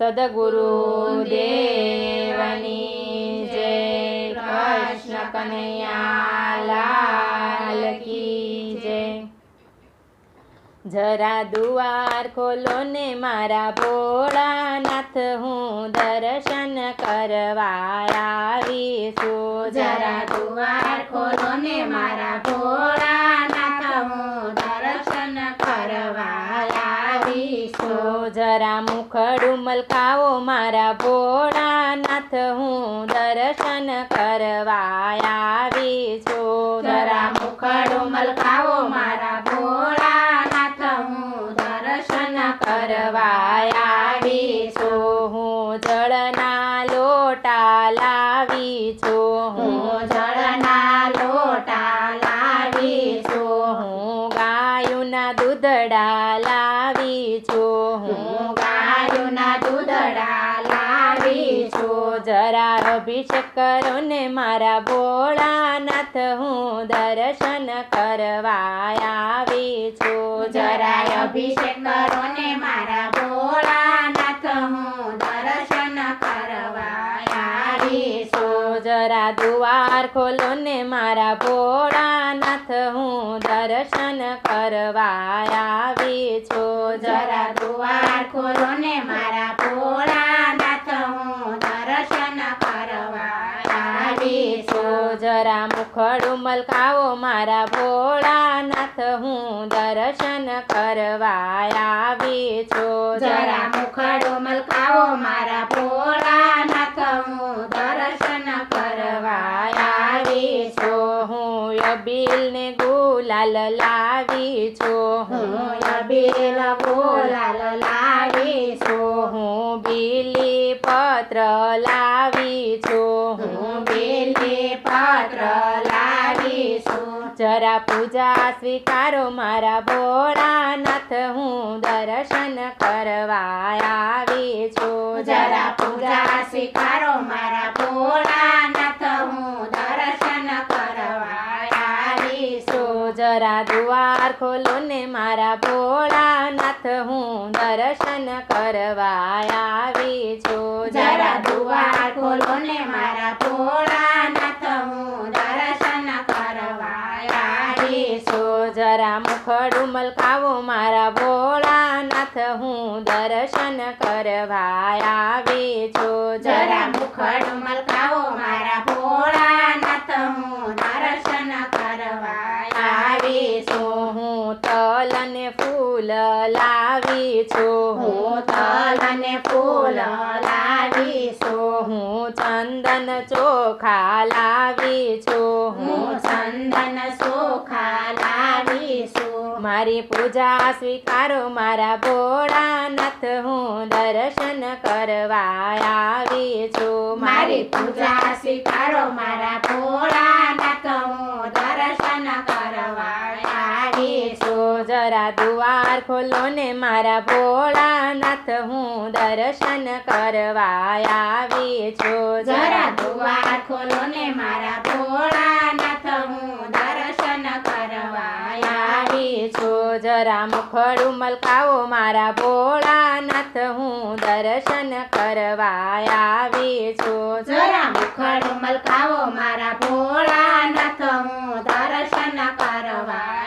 સદગુરુ દેવની જય કૃષ્ણ કનૈયા લાલ કી જય જરા દુવાર ખોલો ને મારા ભોળાનાથ હું દર્શન કરવા આવી છું જરા દુવાર ખોલો ને મારા ભોળાનાથ હું દર્શન કરવા આવી તો છું જરા મુખડું મલકાવો મારા ભોળાનાથ હું દર્શન કરવા આવી છું. જરા મુખડું મલકાવો અભિષેક કરો ને મારા ભોળાનાથ, હું દર્શન કરવા આવી છું. જરાય અભિષેક કરો ને મારા ભોળાનાથ, હું દર્શન કરવા આવી છું. જરા દુવાર ખોલો ને મારા ભોળાનાથ, હું દર્શન કરવા આવી છું. જરા દુવાર ખોલો ને મારા ભોળાનાથ જરા મુખડું મલકાવો મારા ભોળાનાથ હું દર્શન કરવા આવી છું. જરા મુખડો મલકાવો મારા ભોળાનાથ હું દર્શન કરવા આવી છું. હું અબીલ ને ગુલાલ લાવી છું. હું અબીલ ગુલાલ લાવી છું. હું બીલી પત્ર લાવી છું. હું બેલી પત્ર લાવીશું જરા પૂજા સ્વીકારો મારા ભોળાનાથ હું દર્શન કરવા આવી છું. જરા પૂજા સ્વીકારો મારા ભોળાનાથ હું દર્શન કરવા આવી છું જરા દ્વાર ખોલો ને મારા ભોળાનાથ, હું દર્શન કરવા આવી છું. જરા દ્વાર ખોલો ને મારા ભોળાનાથ, હું દર્શન કરવા આવી છું. જરા મુખડું મલકાવો મારા ભોળાનાથ, હું દર્શન કરવા આવી છું. જરા મુખડ મલકાવો મારા ભોળાનાથ હું દર્શન કરવા આવી છું હું તલ અને ફૂલ લાવી છું હું તલ અને ફૂલ લાવી છું હું ચંદન ચોખા લાવી છું હું ચંદન ચોખા લાવી છું મારી પૂજા સ્વીકારો મારા ભોળાનાથ. હું દર્શન કરવા આવી છું મારી પૂજા સ્વીકારો મારા ભોળાનાથ. હું દર્શન જરા દુવાર ખોલો ને મારા ભોળાનાથ હું દર્શન કરવા આવી છું. જરા દુવાર ખોલો ને મારા ભોળાનાથ હું દર્શન કરવા આવી છું. જરા મુખડું મલકાવો મારા ભોળાનાથ હું દર્શન કરવા આવી છું. જરા મુખડ મલકાવો મારા ભોળાનાથ હું દર્શન કરવા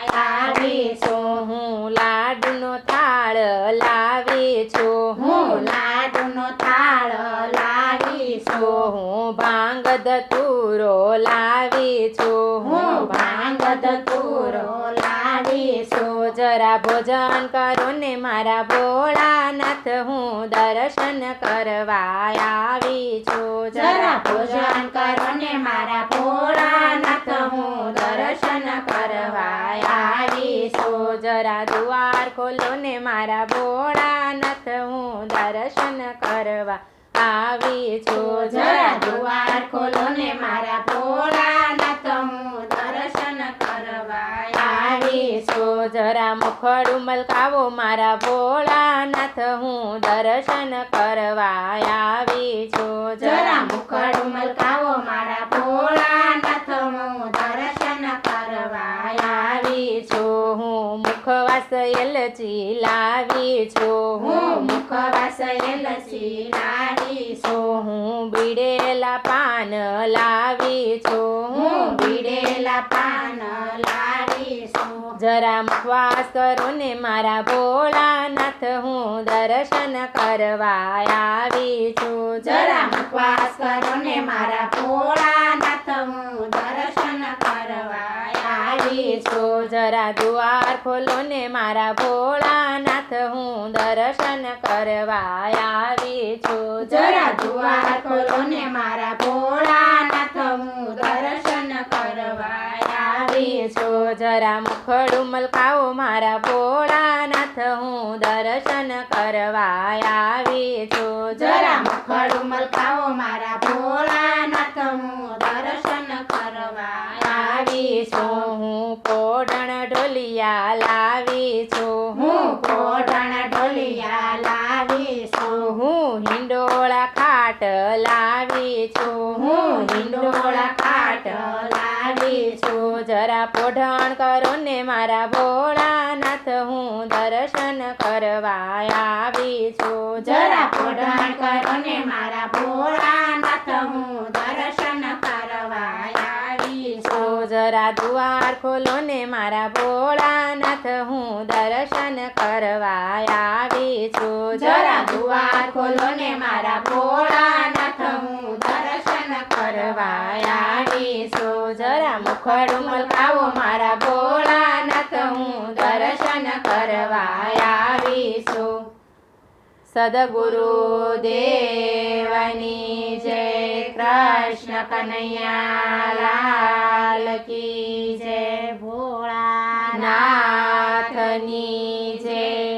આવી છું હું લાડુનો થાળ લાવી છું હું લાડુનો થાળ લાવી છું હું ભાંગ ધતુરો લાવી છું હું ભાંગ ધતુરો લાવી છું જરા ભોજન કરો ને મારા ભોળાનાથ હું દર્શન કરવા આવી છું જરા ભોજન કરો ને મારા ભોળાનાથ હું દર્શન કરવા આવી છું જરા દુવાર ખોલો ને મારા ભોળાનાથ, હું દર્શન કરવા આવી છું. જરા દુવાર ખોલો ને મારા ભોળાનાથ, હું દર્શન કરવા આવી છું. જરા મુખડું મલકાવો મારા ભોળાનાથ, હું દર્શન કરવા આવી છું. જરા મુખડ મલકાવો મારા ભોળાનાથ હું દર્શન કરવા આવી છું હું મુખવાસ મુખવાસ એલચી લાવી છું. હું મુખવાસ એલચી લાવી છો. હું બીડેલા પાન લાવી છું. હું બીડેલા પાન લાવી છું. જરા મુખવાસ કરો ને મારા ભોળાનાથ હું દર્શન કરવા આવી છું. જરા મુખવાસ કરો ને મારા ભોળાનાથ હું દર્શન કરવા આવી છું. જરા દ્વાર ખોલો ને મારા ભોળાનાથ હું દર્શન કરવા આવી છું. જરા દ્વાર ખોલો ને મારા ભોળાનાથ હું દર્શન કરવા આવી છું. જરા મુખડું મલકાવો મારા ભોળાનાથ હું દર્શન કરવા આવી છું. જરા મુખડું મલકાવો મારા ભોળાનાથ હું છું. હું કોડણ ઢોલિયા લાવી છું. હું કોટણ ઢોલિયા લાવી છું. હું હિંડોળા ખાટ લાવી છું. હું હિંડોળા ખાટ લાવી છું. જરા પોઢણ કરો ને મારા ભોળાનાથ. હું દર્શન કરવા આવી છું. જરા પોઢણ કરો ને મારા ભોળાનાથ. હું દર્શન કરવા આવી છું છું જરા દુવાર ખોલો ને મારા ભોળાનાથ, હું દર્શન કરવા આવી છું. જરા દુવાર ખોલો ને મારા ભોળાનાથ, હું દર્શન કરવા આવી છું. જરા મુખડું મલકાવો મારા ભોળાનાથ, હું દર્શન કરવા આવી છું. સદગુરુ દેવની જય કૃષ્ણ કનૈયાલાલ કી જય ભોળાનાથની નાથની જય